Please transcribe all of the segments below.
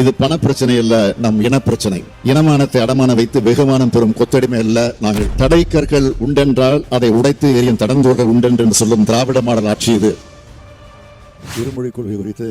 இது பண பிரச்சனை அல்ல நம் இன பிரச்சனை இனமானத்தை அடமான வைத்து வெகுமானம் பெறும் கொத்தடிமை அல்ல. நாங்கள் தடை கற்கள் உண்டென்றால் அதை உடைத்து எரியும் தடந்தோர்கள் உண்டென்று சொல்லும் திராவிட மாடல் ஆட்சி இது. இருமொழி கொள்கை குறித்து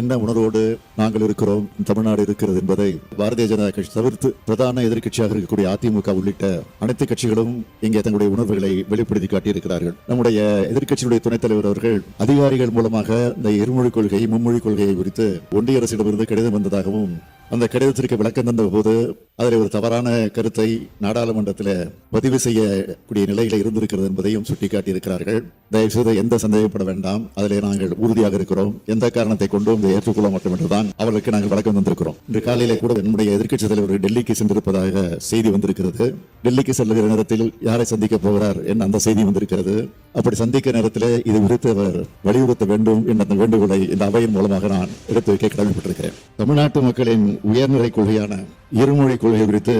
என்ன உணர்வோடு நாங்கள் இருக்கிறோம் தமிழ்நாடு இருக்கிறது என்பதை பாரதிய ஜனதா கட்சி தவிர்த்து பிரதான எதிர்க்கட்சியாக இருக்கக்கூடிய அதிமுக உள்ளிட்ட அனைத்து கட்சிகளும் இங்கே தங்களுடைய உணர்வுகளை வெளிப்படுத்தி காட்டியிருக்கிறார்கள். நம்முடைய எதிர்கட்சியினுடைய துணைத் தலைவர் அவர்கள் அதிகாரிகள் மூலமாக இந்த இருமொழிக் கொள்கை மும்மொழி கொள்கையை குறித்து ஒன்றிய அரசிடமிருந்து கடிதம் வந்ததாகவும் அந்த கடிதத்திற்கு விளக்கம் தந்த போது அதில் ஒரு தவறான கருத்தை நாடாளுமன்றத்தில் பதிவு செய்யக்கூடிய நிலையில இருந்திருக்கிறது என்பதையும் சுட்டிக்காட்டியிருக்கிறார்கள். தயவு செய்து எந்த சந்தேகப்பட வேண்டாம். அதிலே நாங்கள் உறுதியாக இருக்கிறோம். எந்த காரணத்தை கொண்டும் இதை ஏற்றுக்கொள்ள மாட்டோம் என்றுதான் அவர்களுக்கு நாங்கள் வழக்கம் தந்திருக்கிறோம். இன்று காலையிலே கூட என்னுடைய எதிர்க்கட்சி தலைவர் டெல்லிக்கு சென்றிருப்பதாக செய்தி வந்திருக்கிறது. டெல்லிக்கு செல்லுகிற நேரத்தில் யாரை சந்திக்க போகிறார் என் அந்த செய்தி வந்திருக்கிறது. அப்படி சந்திக்க நேரத்தில் இது குறித்து அவர் வலியுறுத்த வேண்டும் என்ற அந்த வேண்டுகோளை இந்த அவையின் மூலமாக நான் எடுத்து வைக்க கடமைப்பட்டிருக்கிறேன். தமிழ்நாட்டு மக்களின் உயர்நிலை கொள்கையான இருமொழி கொள்கை குறித்து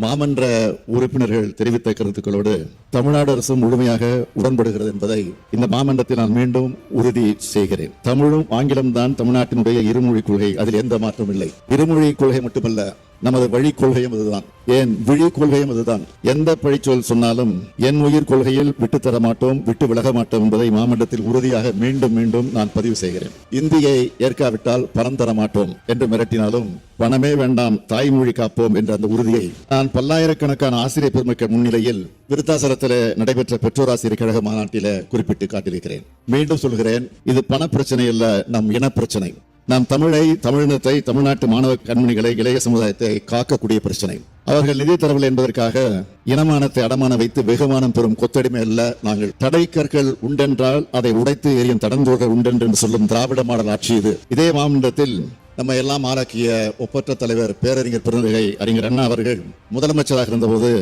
மாமன்ற உறுப்பினர்கள் தெரிவித்த கருத்துக்களோடு தமிழ்நாடு அரசு முழுமையாக உடன்படுகிறது என்பதை இந்த மாமன்றத்தில் நான் மீண்டும் உறுதி செய்கிறேன். தமிழும் ஆங்கிலம் தான் தமிழ்நாட்டினுடைய இருமொழி கொள்கை. அதில் எந்த மாற்றமும் இல்லை. இருமொழி கொள்கை மட்டுமல்ல நமது வழி கொள்கையும் அதுதான் ஏன் விழி கொள்கையும் அதுதான் எந்த பழிச்சொல் சொன்னாலும் என் உயிர் கொள்கையில் விட்டு தர மாட்டோம் விட்டு விலக மாட்டோம் என்பதை மாமண்டத்தில் உறுதியாக மீண்டும் மீண்டும் நான் பதிவு செய்கிறேன். இந்தியை ஏற்காவிட்டால் பணம் தர மாட்டோம் என்று மிரட்டினாலும் பணமே வேண்டாம் தாய்மொழி காப்போம் என்ற அந்த உறுதியை நான் பல்லாயிரக்கணக்கான ஆசிரியர் பெருமக்கள் முன்னிலையில் விருத்தாசலத்தில் நடைபெற்ற பெற்றோர் ஆசிரியர் கழக மாநாட்டில குறிப்பிட்டு காட்டியிருக்கிறேன். மீண்டும் சொல்கிறேன் இது பண பிரச்சனை அல்ல நம் இன பிரச்சனை. நாம் தமிழை தமிழினத்தை தமிழ்நாட்டு மாணவ கண்மணிகளை இளைய சமுதாயத்தை காக்கக்கூடிய பிரச்சனை. அவர்கள் நிதி தரவில்லை என்பதற்காக இனமானத்தை அடமான வைத்து வெகுமானம் பெறும் கொத்தடிமை அல்ல நாங்கள். தடை கற்கள் உண்டென்றால் அதை உடைத்து எரியும் தடந்தோர்கள் உண்டென்று சொல்லும் திராவிட மாடல் ஆட்சி இது. இதே மாமன்றத்தில் நம்ம எல்லாம் ஆளாக்கிய ஒப்பற்ற தலைவர் பேரறிஞர் பெருந்தகை அறிஞர் அண்ணா அவர்கள் முதலமைச்சராக இருந்தபோது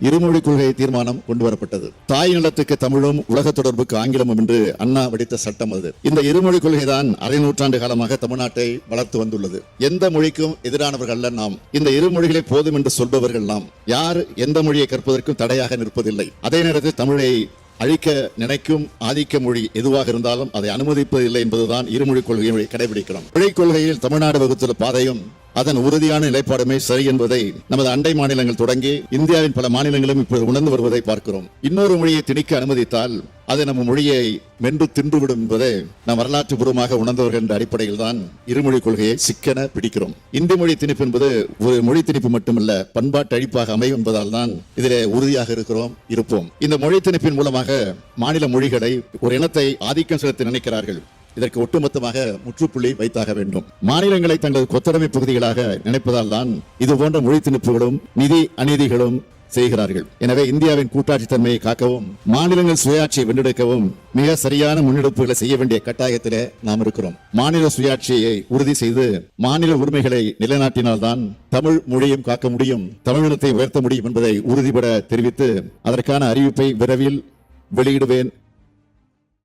இருமொழி கொள்கை தீர்மானம் கொண்டு வரப்பட்டது தாய் நிலத்துக்கு தமிழும் உலக தொடர்புக்கு ஆங்கிலமும் என்று அண்ணா வடித்த சட்டம் அது. இந்த இருமொழி கொள்கைதான் அரை நூற்றாண்டு காலமாக தமிழ்நாட்டை வளர்த்து வந்துள்ளது. எந்த மொழிக்கும் எதிரானவர்கள் அல்ல நாம். இந்த இரு மொழிகளை போதும் என்று சொல்பவர்கள் நாம். யார் எந்த மொழியை கற்பதற்கும் தடையாக நிற்பதில்லை. அதே நேரத்தில் தமிழை அழிக்க நினைக்கும் ஆதிக்க மொழி எதுவாக இருந்தாலும் அதை அனுமதிப்பதில்லை என்பதுதான் இருமொழி கொள்கையை கடைபிடிக்கிறோம் மொழிக் கொள்கையில் தமிழ்நாடு வகுத்துள்ள பாதையும் அதன் உறுதியான நிலைப்பாடுமே சரி என்பதை நமது அண்டை மாநிலங்கள் தொடங்கி இந்தியாவின் பல மாநிலங்களும் இப்போது உணர்ந்து வருவதை பார்க்கிறோம். இன்னொரு மொழியை திணிக்க அனுமதித்தால் அது நம்ம மொழியை மென்று தின்றுவிடும் என்பதை நாம் வரலாற்று பூர்வமாக உணர்ந்தவர்கள் என்ற அடிப்படையில் தான் இருமொழி கொள்கையை சிக்கன பிடிக்கிறோம். இந்தி மொழி திணிப்பு என்பது ஒரு மொழி திணிப்பு மட்டுமல்ல பண்பாட்டு அழிப்பாக அமையும் என்பதால் தான் இதிலே உறுதியாக இருக்கிறோம் இருப்போம். இந்த மொழி திணிப்பின் மூலமாக மாநில மொழிகளை ஒரு இனத்தை ஆதிக்கம் செலுத்த நினைக்கிறார்கள். இதற்கு ஒட்டுமொத்தமாக முற்றுப்புள்ளி வைத்தாக வேண்டும். மாநிலங்களை தங்கள் கொத்தடைமை பகுதிகளாக நினைப்பதால் தான் இது போன்ற மொழி திணிப்புகளும் நிதி அநீதிகளும் செய்கிறார்கள். எனவே இந்தியாவின் கூட்டாட்சி தன்மையை காக்கவும் மாநிலங்கள் சுயாட்சியை வென்றெடுக்கவும் மிக சரியான முன்னெடுப்புகளை செய்ய வேண்டிய கட்டாயத்திலே நாம் இருக்கிறோம். மாநில சுயாட்சியை உறுதி செய்து மாநில உரிமைகளை நிலைநாட்டினால்தான் தமிழ் மொழியும் காக்க முடியும் தமிழினத்தை உயர்த்த முடியும் என்பதை உறுதிபட தெரிவித்து அதற்கான அறிவிப்பை விரைவில் வெளியிடுவேன்.